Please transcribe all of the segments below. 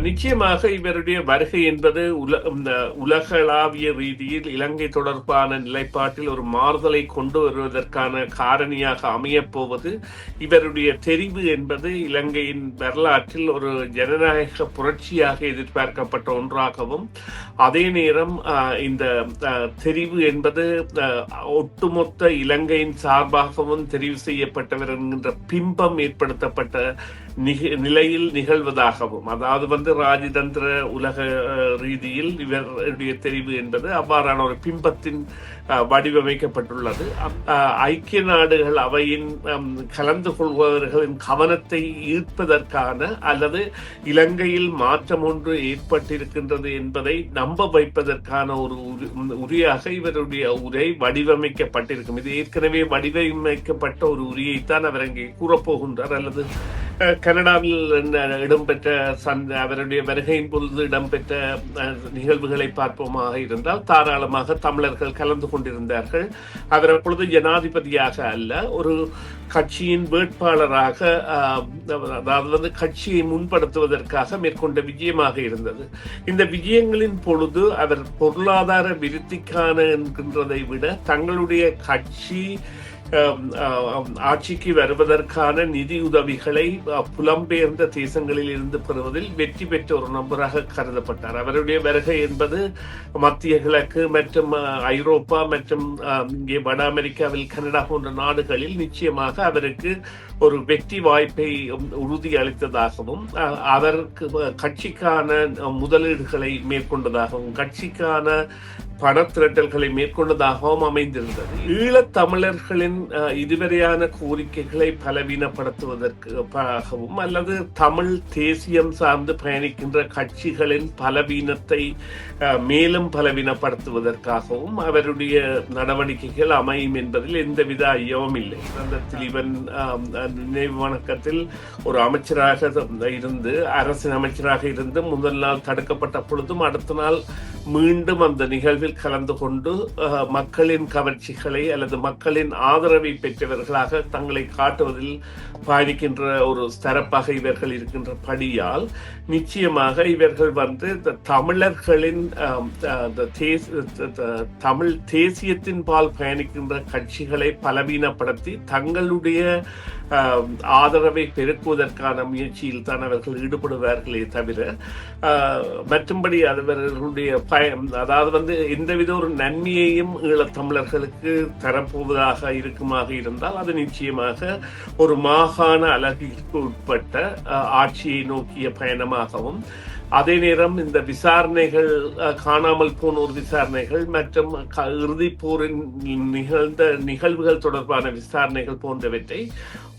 நிச்சயமாக இவருடைய வருகை என்பது உல இந்த உலகளாவிய ரீதியில் இலங்கை தொடர்பான நிலைப்பாட்டில் ஒரு மாறுதலை கொண்டு வருவதற்கான காரணியாக அமையப்போவது இவருடைய தெரிவு என்பது இலங்கையின் வரலாற்றில் ஒரு ஜனநாயக புரட்சியாக எதிர்பார்க்கப்பட்ட ஒன்றாகவும் அதே நேரம் இந்த தெரிவு என்பது ஒட்டுமொத்த இலங்கையின் சார்பாகவும் தெரிவு செய்யப்பட்டவர் என்கின்ற பிம்பம் ஏற்படுத்தப்பட்ட நிக- நிலையில் நிகழ்வதாகவும் அதாவது வந்து ராஜதந்திர உலக ரீதியில் இவருடைய தெரிவு என்பது அவ்வாறான ஒரு பிம்பத்தின் வடிவமைக்கப்பட்டுள்ளது. ஐக்கிய நாடுகள் அவையின் கலந்து கொள்பவர்களின் கவனத்தை ஈர்ப்பதற்கான அல்லது இலங்கையில் மாற்றம் ஒன்று ஏற்பட்டிருக்கின்றது என்பதை நம்ப வைப்பதற்கான ஒரு உரி- உரியாக இவருடைய உரை வடிவமைக்கப்பட்டிருக்கும். இது ஏற்கனவே வடிவமைக்கப்பட்ட ஒரு உரியைத்தான் அவர் அங்கே கூறப்போகின்றார். அல்லது கனடாவில் இடம்பெற்ற சந்த அவருடைய வருகையின் பொழுது இடம்பெற்ற நிகழ்வுகளை பார்ப்போமாக இருந்தால் தாராளமாக தமிழர்கள் கலந்து கொண்டிருந்தார்கள். அவர் அப்பொழுது ஜனாதிபதியாக அல்ல ஒரு கட்சியின் வேட்பாளராக அதாவது வந்து கட்சியை முன்படுத்துவதற்காக மேற்கொண்ட விஜயமாக இருந்தது. இந்த விஜயங்களின் பொழுது அவர் பொருளாதார விருத்திக்கான என்கின்றதை விட தங்களுடைய கட்சி ஆட்சிக்கு வருவதற்கான நிதி உதவிகளை புலம்பெயர்ந்த தேசங்களில் இருந்து பெறுவதில் வெற்றி பெற்ற ஒரு நபராக கருதப்பட்டார். அவருடைய வருகை என்பது மத்திய கிழக்கு மற்றும் ஐரோப்பா மற்றும் இங்கே வட அமெரிக்காவில் கனடா போன்ற நாடுகளில் நிச்சயமாக அவருக்கு ஒரு வெற்றி வாய்ப்பை உறுதி அளித்ததாகவும் அவருக்கு அதற்கு கட்சிக்கான முதலீடுகளை மேற்கொண்டதாகவும் கட்சிக்கான பணத்திரட்டல்களை மேற்கொண்டதாகவும் அமைந்திருந்தது. ஈழத் தமிழர்களின் இதுவரையான கோரிக்கைகளை பலவீனப்படுத்துவதற்காகவும் அல்லது தமிழ் தேசியம் சார்ந்து பயணிக்கின்ற கட்சிகளின் பலவீனத்தை மேலும் பலவீனப்படுத்துவதற்காகவும் அவருடைய நடவடிக்கைகள் அமையும் என்பதில் எந்தவித ஐயமும் இல்லை. அந்த திலீபன் நினைவு வணக்கத்தில் ஒரு அமைச்சராக இருந்து அரசின் அமைச்சராக இருந்து முதல் நாள் தடுக்கப்பட்ட பொழுதும் அடுத்த நாள் மீண்டும் அந்த நிகழ்வில் கலந்து கொண்டு மக்களின் கவர்ச்சிகளை அல்லது மக்களின் ஆதரவை பெற்றவர்களாக தங்களை காட்டுவதில் பயணிக்கின்ற ஒரு தரப்பாக இவர்கள் இருக்கின்ற படியால் நிச்சயமாக இவர்கள் வந்து இந்த தமிழர்களின் இந்த தமிழ் தேசியத்தின் பால் பயணிக்கின்ற கட்சிகளை பலவீனப்படுத்தி தங்களுடைய ஆதரவை பெருக்குவதற்கான முயற்சியில் தான் அவர்கள் ஈடுபடுவார்களே தவிர மற்றும்படி அவர்களுடைய பயம். அதாவது வந்து எந்தவித ஒரு நன்மையையும் ஈழத்தமிழர்களுக்கு தரப்போவதாக இருக்குமாக இருந்தால் அது நிச்சயமாக ஒரு மாகாண அழகிற்கு உட்பட்ட ஆட்சியை நோக்கிய பயணமாகவும் அதே நேரம் இந்த விசாரணைகள் காணாமல் போன ஒரு விசாரணைகள் மற்றும் க- இறுதிப் போரின் நிகழ்ந்த நிகழ்வுகள் தொடர்பான விசாரணைகள் போன்றவற்றை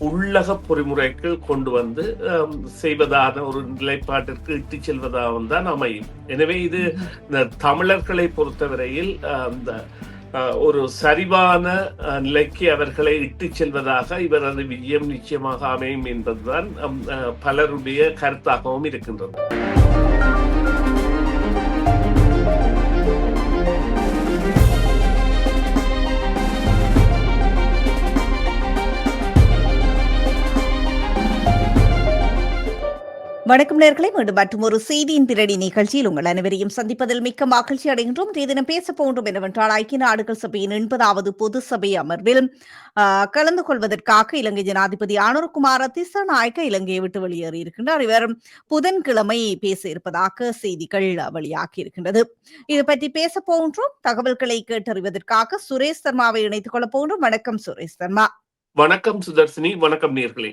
உள்ளக பொறிமுறைக்கு கொண்டு வந்து செய்வதான ஒரு நிலைப்பாட்டிற்கு இட்டு செல்வதாகவும் தான் அமையும். எனவே இது இந்த தமிழர்களை பொறுத்தவரையில் அந்த ஒரு சரிவான நிலைக்கு அவர்களை இட்டு செல்வதாக இவரது விஜயம் நிச்சயமாக அமையும் என்பதுதான் பலருடைய கருத்தாகவும் இருக்கின்றது. வணக்கம் நேர்களை மீண்டும் மற்றும் ஒரு செய்தியின் திரடி நிகழ்ச்சியில் உங்கள் அனைவரையும் சந்திப்பதில் மிக்க மகிழ்ச்சி அடைகின்றோம். இன்றைய தினம் பேச போன்றோம் என்னவென்றால் ஐக்கிய நாடுகள் சபையின் எண்பதாவது பொது சபை அமர்வில் கலந்து கொள்வதற்காக இலங்கை ஜனாதிபதி அனுர்குமார திசாநாயக்க இலங்கையை விட்டு வெளியேறி இருக்கின்றார். இவர் புதன்கிழமை பேச இருப்பதாக செய்திகள் வெளியாகி இருக்கின்றது. இது பற்றி பேச போன்றோம் தகவல்களை கேட்டறிவதற்காக சுரேஷ் சர்மாவை இணைத்துக் கொள்ள போன்றோம் வணக்கம் சுரேஷ் சர்மா. வணக்கம் சுதர்சினி. வணக்கம் நேர்களே.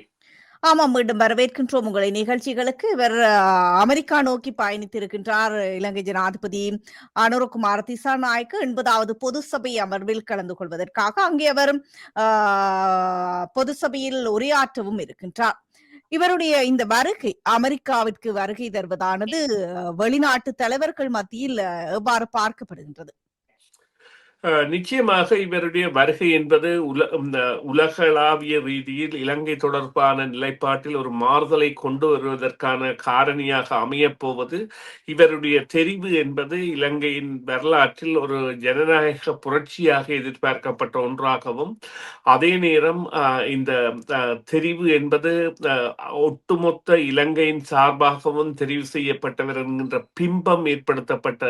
ஆமாம் மீண்டும் வரவேற்கின்றோம். உங்களை நிகழ்ச்சிகளுக்கு இவர் அஹ், அமெரிக்கா நோக்கி பயணித்திருக்கின்றார் இலங்கை ஜனாதிபதி அனுரகுமார் திசாநாயக்கு. எண்பதாவது பொது சபை அமர்வில் கலந்து கொள்வதற்காக அங்கே அவர் ஆஹ், பொது சபையில் உரையாற்றவும் இருக்கின்றார். இவருடைய இந்த வருகை அமெரிக்காவிற்கு வருகை தருவதானது வெளிநாட்டு தலைவர்கள் மத்தியில் எவ்வாறு பார்க்கப்படுகின்றது? நிச்சயமாக இவருடைய வருகை என்பது உல உலகளாவிய ரீதியில் இலங்கை தொடர்பான நிலைப்பாட்டில் ஒரு மாறுதலை கொண்டு வருவதற்கான காரணியாக அமையப்போவது இவருடைய தெரிவு என்பது இலங்கையின் வரலாற்றில் ஒரு ஜனநாயக புரட்சியாக எதிர்பார்க்கப்பட்ட ஒன்றாகவும் அதே நேரம் இந்த தெரிவு என்பது அஹ், ஒட்டுமொத்த இலங்கையின் சார்பாகவும் தெரிவு செய்யப்பட்டவர் என்கின்ற பிம்பம் ஏற்படுத்தப்பட்ட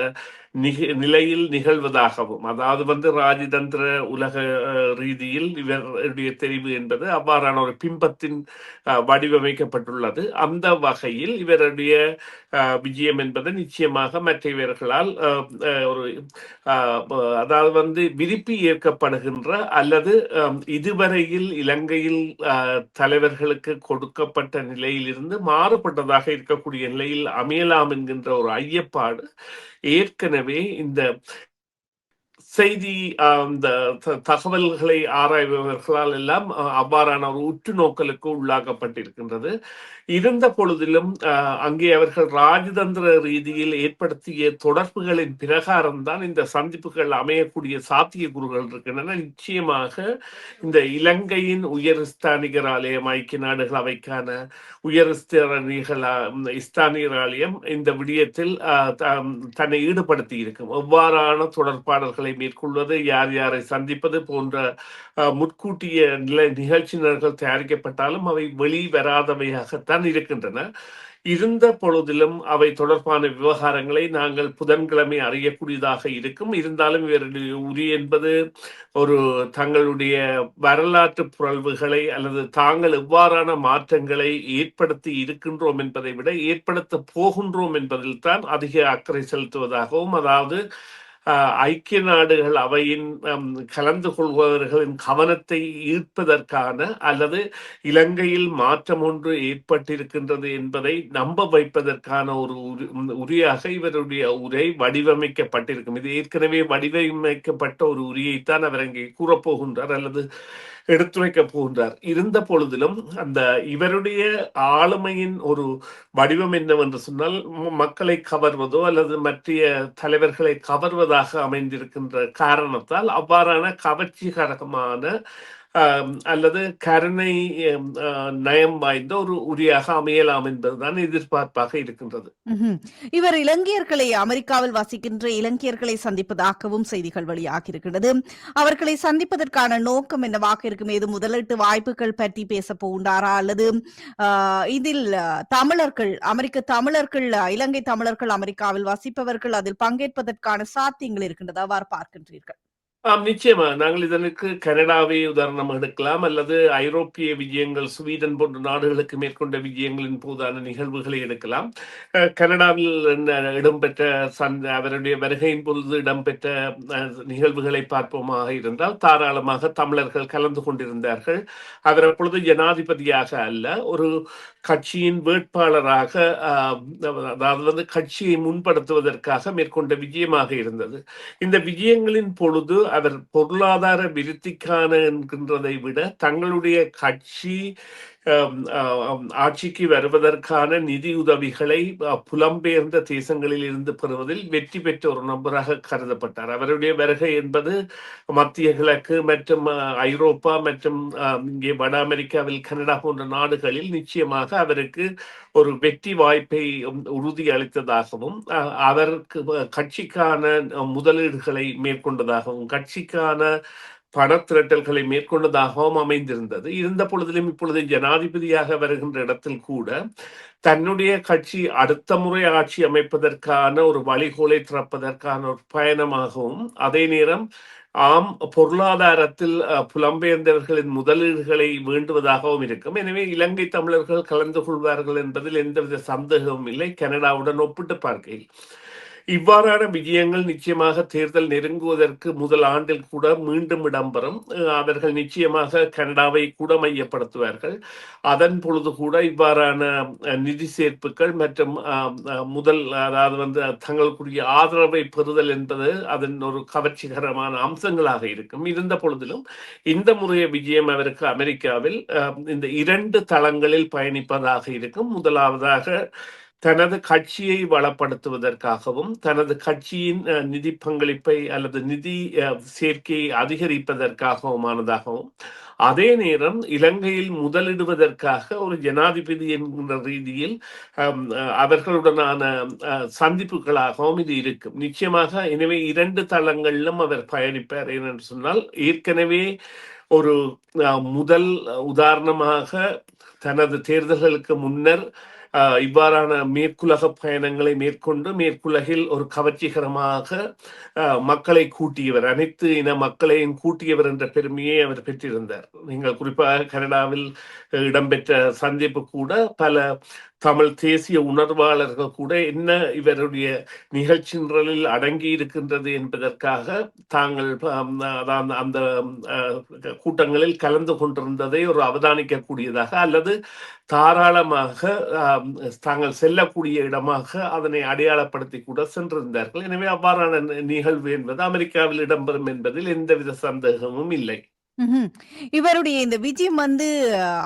நிக நிலையில் நிகழ்வதாகவும் அதாவது வந்து ராஜதந்திர உலக ரீதியில் இவருடைய தெரிவு என்பது அவ்வாறான ஒரு பிம்பத்தின் வடிவமைக்கப்பட்டுள்ளது. அந்த வகையில் இவருடைய விஜயம் என்பது நிச்சயமாக மற்றவர்களால் இவர்களால் ஒரு அதாவது வந்து விருப்பி ஏற்கப்படுகின்ற அல்லது இதுவரையில் இலங்கையில் தலைவர்களுக்கு கொடுக்கப்பட்ட நிலையிலிருந்து மாறுபட்டதாக இருக்கக்கூடிய நிலையில் அமையலாம் என்கின்ற ஒரு ஐயப்பாடு ஏற்கனவே இந்த செய்தி அந்த த- தகவல்களை ஆராய்பவர்களால் எல்லாம் அவ்வாறான ஒரு உற்று நோக்கலுக்கு உள்ளாக்கப்பட்டிருக்கின்றது. இருந்த பொழுதிலும் அங்கே அவர்கள் ராஜதந்திர ரீதியில் ஏற்படுத்திய தொடர்புகளின் பிரகாரம்தான் இந்த சந்திப்புகள் அமையக்கூடிய சாத்தியக்கூறுகள் இருக்கின்றன. நிச்சயமாக இந்த இலங்கையின் உயர் ஸ்தானிகர் ஆலயம் ஐக்கிய நாடுகள் அவைக்கான உயர் ஸ்தானிகர் இஸ்தானியர் ஆலயம் இந்த விடயத்தில் த- தன்னை ஈடுபடுத்தி இருக்கும் எவ்வாறான தொடர்பாடல்களை மேற்கொள்வது யார் யாரை சந்திப்பது போன்ற முற்கூட்டிய நிலை நிகழ்ச்சியினர்கள் தயாரிக்கப்பட்டாலும் அவை வெளிவராதவையாகத்தான் இருக்கின்றன. இருந்த பொழுதிலும் அவை தொடர்பான விவகாரங்களை நாங்கள் புதன்கிழமை அறியக்கூடியதாக இருக்கும். இருந்தாலும் இவருடைய உரி என்பது ஒரு தங்களுடைய வரலாற்று புரள்வுகளை அல்லது தாங்கள் எவ்வாறான மாற்றங்களை ஏற்படுத்தி இருக்கின்றோம் என்பதை விட ஏற்படுத்த போகின்றோம் என்பதில் தான் அதிக அக்கறை செலுத்துவதாகவும் அதாவது ஐக்கிய நாடுகள் அவையின் கலந்து கொள்பவர்களின் கவனத்தை ஈர்ப்பதற்கான அல்லது இலங்கையில் மாற்றம் ஒன்று ஏற்பட்டிருக்கின்றது என்பதை நம்ப வைப்பதற்கான ஒரு உரி- உரியாக இவருடைய உரை வடிவமைக்கப்பட்டிருக்கும். இது ஏற்கனவே வடிவமைக்கப்பட்ட ஒரு உரியைத்தான் அவர் அங்கே கூறப்போகின்றார். அல்லது எடுத்துரைக்க போகின்றார். இருந்த பொழுதிலும் அந்த இவருடைய ஆளுமையின் ஒரு வடிவம் என்னவென்று சொன்னால் மக்களை கவர்வதோ அல்லது மற்ற தலைவர்களை கவர்வதாக அமைந்திருக்கின்ற காரணத்தால் அவ்வாறான கவர்ச்சிகரமான அல்லது கருணை நயம் வாய்ந்த ஒரு உரியாக அமையலாம் என்பதுதான் எதிர்பார்ப்பாக இருக்கின்றது. இவர் இலங்கையர்களை அமெரிக்காவில் வசிக்கின்ற இலங்கையர்களை சந்திப்பதாகவும் செய்திகள் வெளியாகி இருக்கின்றது அவர்களை சந்திப்பதற்கான நோக்கம் என்னவாக இருக்கும்? ஏது முதலீட்டு வாய்ப்புகள் பற்றி பேச போகின்றாரா? அல்லது ஆஹ், இதில் தமிழர்கள் அமெரிக்க தமிழர்கள் இலங்கை தமிழர்கள் அமெரிக்காவில் வசிப்பவர்கள் அதில் பங்கேற்பதற்கான சாத்தியங்கள் இருக்கின்றது? அவ்வாறு பார்க்கின்றீர்கள். ஆம் நிச்சயமா. நாங்கள் இதற்கு கனடாவை உதாரணம் எடுக்கலாம். அல்லது ஐரோப்பிய விஜயங்கள் ஸ்வீடன் போன்ற நாடுகளுக்கு மேற்கொண்ட விஜயங்களின் போதான நிகழ்வுகளை எடுக்கலாம். கனடாவில் இடம்பெற்ற சந்த அவருடைய வருகையின் பொழுது இடம்பெற்ற நிகழ்வுகளை பார்ப்போமாக இருந்தால் தாராளமாக தமிழர்கள் கலந்து கொண்டிருந்தார்கள். அவர் அப்பொழுது ஜனாதிபதியாக அல்ல ஒரு கட்சியின் வேட்பாளராக ஆஹ், அதாவது வந்து கட்சியை முன்படுத்துவதற்காக மேற்கொண்ட விஜயமாக இருந்தது. இந்த விஜயங்களின் பொழுது அவர் பொருளாதார விருத்திக்கான என்கின்றதை விட தங்களுடைய கட்சி ஆட்சிக்கு வருவதற்கான நிதி உதவிகளை புலம்பெயர்ந்த தேசங்களில் இருந்து பெறுவதில் வெற்றி பெற்ற ஒரு நபராக கருதப்பட்டார் அவருடைய வருகை என்பது மத்திய கிழக்கு மற்றும் ஐரோப்பா மற்றும் அஹ், இங்கே வட அமெரிக்காவில் கனடா போன்ற நாடுகளில் நிச்சயமாக அவருக்கு ஒரு வெற்றி வாய்ப்பை உம், உறுதி அளித்ததாகவும் அஹ், அவருக்கு கட்சிக்கான முதலீடுகளை மேற்கொண்டதாகவும் கட்சிக்கான பண திரட்டல்களை மேற்கொண்டதாகவும் அமைந்திருந்தது. இருந்த பொழுதிலும் இப்பொழுது ஜனாதிபதியாக வருகின்ற இடத்தில் கூட தன்னுடைய கட்சி அடுத்த முறை ஆட்சி அமைப்பதற்கான ஒரு வழிகோலை திறப்பதற்கான ஒரு பயணமாகவும் அதே நேரம் ஆம் பொருளாதாரத்தில் புலம்பெயர்ந்தவர்களின் முதலீடுகளை வேண்டுவதாகவும் இருக்கும். எனவே இலங்கை தமிழர்கள் கலந்து கொள்வார்கள் என்பதில் எந்தவித சந்தேகமும் இல்லை. கனடாவுடன் ஒப்பிட்டு பார்க்கையில் இவ்வாறான விஜயங்கள் நிச்சயமாக தேர்தல் நெருங்குவதற்கு முதல் ஆண்டில் கூட மீண்டும் இடம்பெறும். அவர்கள் நிச்சயமாக கனடாவை கூட மையப்படுத்துவார்கள். அதன் பொழுது கூட இவ்வாறான நிதி சேர்ப்புகள் மற்றும் முதல் அதாவது வந்து தங்களுக்குரிய ஆதரவை பெறுதல் என்பது அதன் ஒரு கவர்ச்சிகரமான அம்சங்களாக இருக்கும். இருந்த பொழுதிலும் இந்த முறைய விஜயம் அவருக்கு அமெரிக்காவில் இந்த இரண்டு தளங்களில் பயணிப்பதாக இருக்கும். முதலாவதாக தனது கட்சியை வளப்படுத்துவதற்காகவும் தனது கட்சியின் நிதி பங்களிப்பை அல்லது நிதி சேர்க்கையை அதிகரிப்பதற்காகவுமானதாகவும் அதே நேரம் இலங்கையில் முதலிடுவதற்காக ஒரு ஜனாதிபதி என்கின்ற ரீதியில் அவர்களுடனான அஹ், சந்திப்புகளாகவும் இது இருக்கும். நிச்சயமாக எனவே இரண்டு தளங்களிலும் அவர் பயணிப்பார். ஏனென்று சொன்னால் ஏற்கனவே ஒரு அஹ், முதல் உதாரணமாக தனது தேர்தல்களுக்கு முன்னர் இவ்வாறான மேற்குலக பயணங்களை மேற்கொண்டு மேற்குலகில் ஒரு கவர்ச்சிகரமாக மக்களை கூட்டியவர் அனைத்து இன மக்களையும் கூட்டியவர் என்ற பெருமையை அவர் பெற்றிருந்தார். நீங்கள் குறிப்பாக கனடாவில் இடம்பெற்ற சந்திப்பு கூட பல தமிழ் தேசிய உணர்வாளர்கள் கூட என்ன இவருடைய நிகழ்ச்சி நிரலில் அடங்கி இருக்கின்றது என்பதற்காக தாங்கள் அதான் அந்த கூட்டங்களில் கலந்து கொண்டிருந்ததை ஒரு அவதானிக்கக்கூடியதாக அல்லது தாராளமாக தாங்கள் செல்லக்கூடிய இடமாக அதனை அடையாளப்படுத்தி கூட சென்றிருந்தார்கள். எனவே அவ்வாறான நிகழ்வு என்பது அமெரிக்காவில் இடம்பெறும் என்பதில் எந்தவித சந்தேகமும் இல்லை. ம்ஹும். இவருடைய இந்த விஜயம் வந்து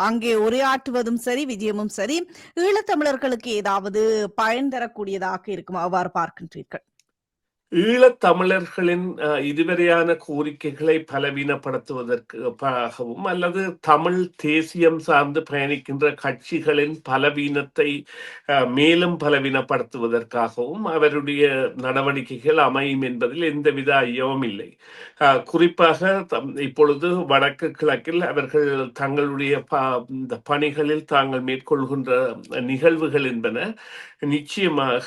அங்கே உரையாற்றுவதும் சரி விஜயமும் சரி ஈழத்தமிழர்களுக்கு ஏதாவது பயன் தரக்கூடியதாக இருக்குமா அவ்வாறு பார்க்கின்றீர்கள் ஈழத்தமிழர்களின் இதுவரையான கோரிக்கைகளை பலவீனப்படுத்துவதற்காகவும் அல்லது தமிழ் தேசியம் சார்ந்து பயணிக்கின்ற கட்சிகளின் பலவீனத்தை மேலும் பலவீனப்படுத்துவதற்காகவும் அவருடைய நடவடிக்கைகள் அமையும் என்பதில் எந்தவித ஐயமும் இல்லை. குறிப்பாக இப்பொழுது வடக்கு கிழக்கில் அவர்கள் தங்களுடைய ப- பணிகளில் தாங்கள் மேற்கொள்கின்ற நிகழ்வுகள் என்பன நிச்சயமாக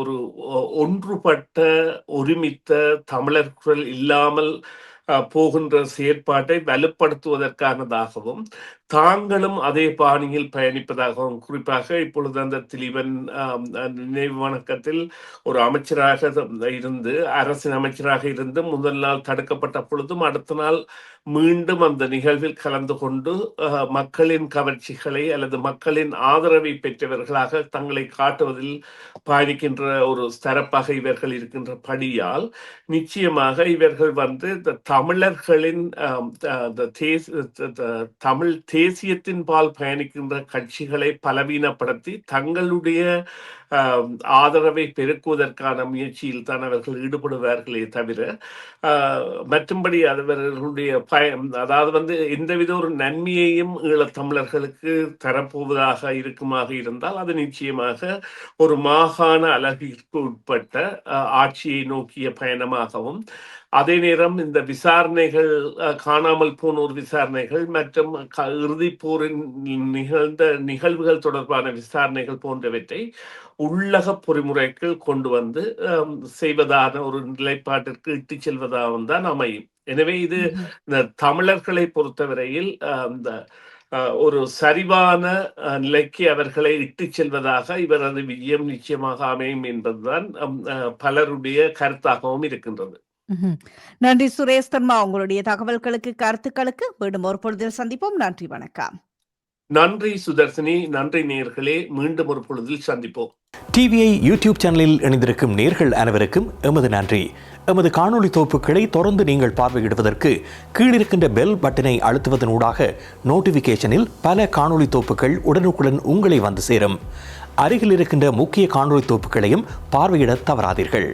ஒரு ஒ- ஒன்றுபட்ட ஒருமித்த தமிழர்கள் இல்லாமல் போகின்ற செயற்பாட்டை வலுப்படுத்துவதற்கானதாகவும் தாங்களும் அதே பாணியில் பயணிப்பதாகவும் குறிப்பாக இப்பொழுது அந்த திலீபன் நினைவு வணக்கத்தில் ஒரு அமைச்சராக இருந்து அரசின் அமைச்சராக இருந்து முதல் நாள் தடுக்கப்பட்ட பொழுதும் அடுத்த நாள் மீண்டும் அந்த நிகழ்வில் கலந்து கொண்டு மக்களின் கவர்ச்சிகளை அல்லது மக்களின் ஆதரவை பெற்றவர்களாக தங்களை காட்டுவதில் பயணிக்கின்ற ஒரு தரப்பாக இவர்கள் இருக்கின்ற படியால் நிச்சயமாக இவர்கள் வந்து இந்த தமிழர்களின் தமிழ் தேசியத்தின் பால் பயணிக்கின்ற கட்சிகளை பலவீனப்படுத்தி தங்களுடைய ஆதரவை பெருக்குவதற்கான முயற்சியில் தான் அவர்கள் ஈடுபடுவார்களே தவிர ஆஹ், மற்றும்படி அவர்களுடைய பயம் அதாவது வந்து எந்தவித ஒரு நன்மையையும் ஈழத் தமிழர்களுக்கு தரப்போவதாக இருக்குமாக இருந்தால் அது நிச்சயமாக ஒரு மாகாண அழகிற்கு உட்பட்ட ஆஹ், ஆட்சியை நோக்கிய பயணமாகவும் அதே நேரம் இந்த விசாரணைகள் காணாமல் காணாமல் போனோர் விசாரணைகள் மற்றும் இறுதிப்போரின் இறுதிப் போரின் நிகழ்ந்த நிகழ்வுகள் தொடர்பான விசாரணைகள் போன்றவற்றை உள்ளக பொறிமுறைக்கு கொண்டு வந்து செய்வதான ஒரு நிலைப்பாட்டிற்கு இட்டுச் செல்வதாகவும் தான் அமையும். எனவே இது தமிழர்களை பொறுத்தவரையில் இந்த ஒரு சரிவான நிலைக்கு அவர்களை இட்டுச் செல்வதாக இவரது விஜயம் நிச்சயமாக அமையும் என்பதுதான் பலருடைய கருத்தாகவும் இருக்கின்றது. நன்றி சுரேஷ் தர்மா. உங்களுடைய தகவல்களுக்கு கருத்துக்களுக்கு மீண்டும் ஒரு பொழுதில் சந்திப்போம். நன்றி. வணக்கம். நன்றி சுதர்சினி நன்றி நேர்களே மீண்டும் ஒரு பொழுதில் சந்திப்போம். டிவிஐ யூடியூப் சேனலில் இணைந்திருக்கும் நேர்கள் அனைவருக்கும் எமது நன்றி. எமது காணொலி தொகுப்புகளை தொடர்ந்து நீங்கள் பார்வையிடுவதற்கு கீழிருக்கின்ற பெல் பட்டனை அழுத்துவதனூடாக நோட்டிஃபிகேஷனில் பல காணொலி தொகுப்புகள் உடனுக்குடன் உங்களை வந்து சேரும். அருகில் இருக்கின்ற முக்கிய காணொலி தொகுப்புகளையும் பார்வையிட தவறாதீர்கள்.